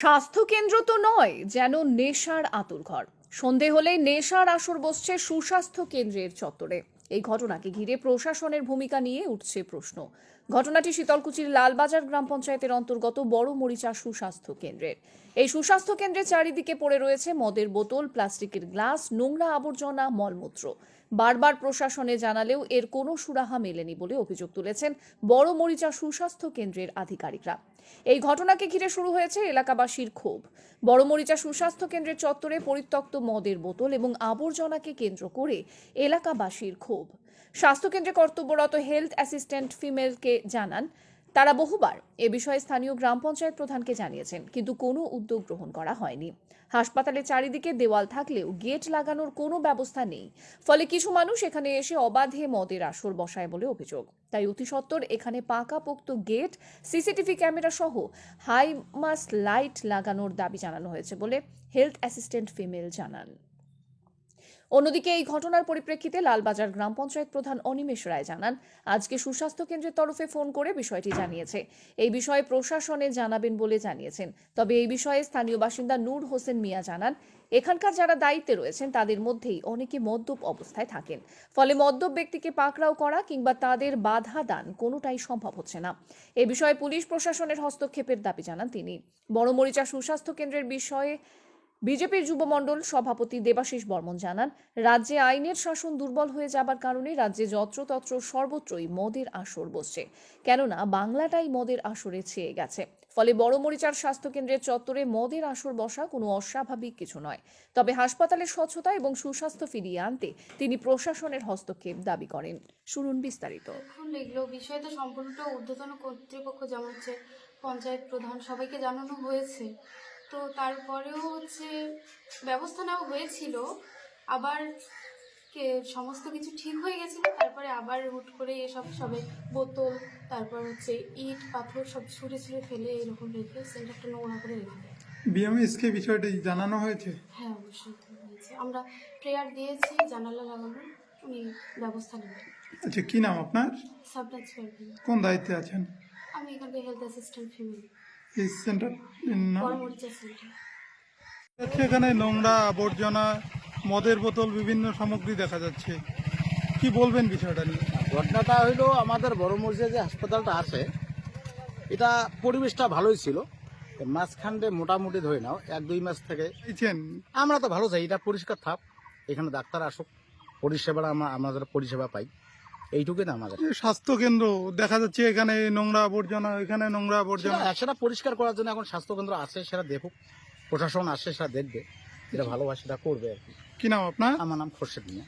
স্বাস্থ্য কেন্দ্র তো নয়, যেন নেশার আতুর ঘর। সন্ধে হলেই নেশার আসর বসছে সুস্বাস্থ্য কেন্দ্রের চত্বরে। এই ঘটনাকে ঘিরে প্রশাসনের ভূমিকা নিয়ে উঠছে প্রশ্ন। ঘটনাটি শীতলকুচির লালবাজার গ্রাম পঞ্চায়েতের অন্তর্গত বড় মরিচা সুস্বাস্থ্য কেন্দ্রের। এই সুস্বাস্থ্য কেন্দ্রের চারিদিকে পড়ে রয়েছে মদের বোতল, প্লাস্টিকের গ্লাস, নোংরা আবর্জনা, মলমূত্র। বারবার প্রশাসনে জানালেও এর কোনো সুরাহা মেলেনি বলে অভিযোগ তুলেছেন বড় মরিচা সুস্বাস্থ্য কেন্দ্রের আধিকারিকরা। এই ঘটনাকে ঘিরে শুরু হয়েছে এলাকাবাসীর ক্ষোভ। বড়মরিচা সুস্বাস্থ্য কেন্দ্রের চত্বরে পরিত্যক্ত মদের বোতল এবং আবর্জনাকে কেন্দ্র করে এলাকাবাসীর ক্ষোভ। স্বাস্থ্যকেন্দ্রে কর্তব্যরত হেলথ অ্যাসিস্ট্যান্ট ফিমেলকে জানান তারা বহুবার এ বিষয়ে স্থানীয় গ্রাম পঞ্চায়েত প্রধানকে জানিয়েছেন, কিন্তু কোনো উদ্যোগ গ্রহণ করা হয়নি। হাসপাতালের চারিদিকে দেওয়াল থাকলেও গেট লাগানোর কোনো ব্যবস্থা নেই। ফলে কিছু মানুষ এখানে এসে অবাধে মদের আসর বসায় বলে অভিযোগ। তাই অতি সত্বর এখানে পাকাপোক্ত গেট, সিসিটিভি ক্যামেরা সহ হাই মাস লাইট লাগানোর দাবি জানানো হয়েছে বলে হেলথ অ্যাসিস্ট্যান্ট ফিমেল জানান। অন্যদিকে এই ঘটনার পরিপ্রেক্ষিতে লালবাজার গ্রাম পঞ্চায়েত প্রধান অনিমেষ রায় জানান, আজকে সুস্বাস্থ্য কেন্দ্রের তরফে ফোন করে বিষয়টি জানিয়েছে। এই বিষয়ে প্রশাসনে জানাবেন বলে জানিয়েছেন। তবে এই বিষয়ে স্থানীয় বাসিন্দা নূর হোসেন মিয়া জানান, এখানকার যারা দায়িত্বে রয়েছেন তাদের মধ্যেই অনেকে মদ্যপ অবস্থায় থাকেন। ফলে মদ্যপ ব্যক্তিকে পাকড়াও করা কিংবা তাদের বাধা দান কোনোটাই সম্ভব হচ্ছে না। এ বিষয়ে পুলিশ প্রশাসনের হস্তক্ষেপের দাবি জানান তিনি। বড়মরিচা সুস্বাস্থ্য কেন্দ্রের বিষয়ে বিজেপির যুবমণ্ডল সভাপতি দেবাশিস বর্মন জানান, রাজ্যে আইনের শাসন দুর্বল হয়ে যাবার কারণে রাজ্যে যত্রতত্র সর্বত্রই মদের আসর বসছে। কেননা, বাংলাটাই মদের আসরে ছেয়ে গেছে। ফলে বড় মরিচার স্বাস্থ্যকেন্দ্রের চত্বরে মদের আসর বসা কোনো অস্বাভাবিক কিছু নয়। তবে হাসপাতালের স্বচ্ছতা এবং সুস্বাস্থ্য ফিরিয়ে আনতে তিনি প্রশাসনের হস্তক্ষেপ দাবি করেন। শুনুন বিস্তারিত। এগুলো তো সম্পূর্ণটা ঊর্ধ্বতন কর্তৃপক্ষ, যেমন হচ্ছে পঞ্চায়েত প্রধান, সবাইকে জানানো হয়েছে। তো তারপরেও হচ্ছে ব্যবস্থা নেওয়া হয়েছিল। আবার কে সমস্ত কিছু ঠিক হয়ে গেছিল তারপরে আবার হুট করে এসব সবে বোতল তারপর হচ্ছে ইট পাথর সব ছুঁড়ে ছুঁড়ে ফেলে এরকম রেখে সেন্টারটা নোংরা করে রেখে। বিএমএসকে বিষয়টি জানানো হয়েছে? হ্যাঁ অবশ্যই হয়েছে। আমরা প্রেয়ার দিয়েছি জানালা লাগানো উনি ব্যবস্থা নেবেন। আচ্ছা কি নাম আপনার? সাবটাচ কোন দায়িত্বে আছেন? আমি এখানকার হেলথ অ্যাসিস্ট্যান্ট ফিমেল এই সেন্টার। নাম যাচ্ছে এখানে নোংরা আবর্জনা মদের বোতল বিভিন্ন সামগ্রী দেখা যাচ্ছে। কি বলবেন বিষয়টা নিয়ে? ঘটনাটা হইল আমাদের বড় মরিচে যে হাসপাতালটা আছে এটা পরিবেশটা ভালোই ছিল। মাঝখানটা মোটামুটি ধরে নাও এক দুই মাস থেকে। আমরা তো ভালো চাই এটা পরিষ্কার থাক। এখানে ডাক্তার আসুক পরিষেবা আমরা আমাদের পরিষেবা পাই। এইটুকুই না আমাদের স্বাস্থ্য কেন্দ্র দেখা যাচ্ছে এখানে নোংরা আবর্জনা এখানে নোংরা আবর্জনা। সেটা- সেটা পরিষ্কার করার জন্য এখন স্বাস্থ্যকেন্দ্র আছে সেটা দেখুক। প্রশাসন আসে সেটা দেখবে। যেটা ভালোবাসে সেটা করবে আর কি। কি নাম আপনার? আমার নাম খোরশেদ মিয়া।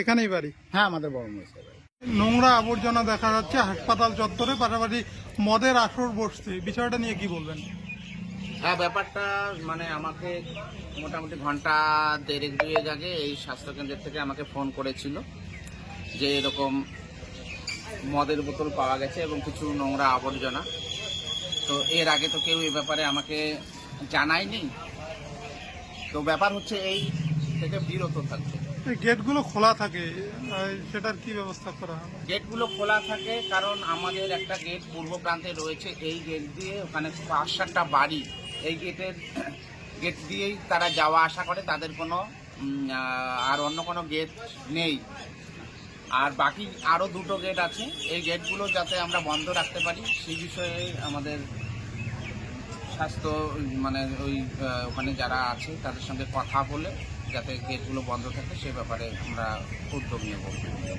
এখানেই বাড়ি? হ্যাঁ আমাদের বড় বাড়ি। নোংরা আবর্জনা দেখা যাচ্ছে হাসপাতাল চত্বরে পাশাপাশি মদের আসর বসছে। বিষয়টা নিয়ে কি বলবেন? হ্যাঁ ব্যাপারটা মানে আমাকে মোটামুটি ঘণ্টা দেড়েক দুয়েক আগে এই স্বাস্থ্যকেন্দ্রের থেকে আমাকে ফোন করেছিল। যে এরকম মদের বোতল পাওয়া গেছে এবং কিছু নোংরা আবর্জনা। তো এর আগে তো কেউ এ ব্যাপারে আমাকে জানায়নি। তো ব্যাপার হচ্ছে এই থেকে বিরত এই গেটগুলো খোলা থাকে সেটার কি ব্যবস্থা করা গেটগুলো খোলা থাকে কারণ আমাদের একটা গেট পূর্ব প্রান্তে রয়েছে এই গেট দিয়ে ওখানে পাঁচ সাতটা বাড়ি এই গেটের গেট দিয়েই তারা যাওয়া আসা করে। তাদের কোনো আর অন্য কোনো গেট নেই। আর বাকি আরও দুটো গেট আছে। এই গেটগুলো যাতে আমরা বন্ধ রাখতে পারি, সেই বিষয়ে আমাদের স্বাস্থ্য মানে ওই ওখানে যারা আছে, তাদের সঙ্গে কথা বলে যাতে গেটগুলো বন্ধ থাকে, সে ব্যাপারে আমরা উদ্যোগ নেব।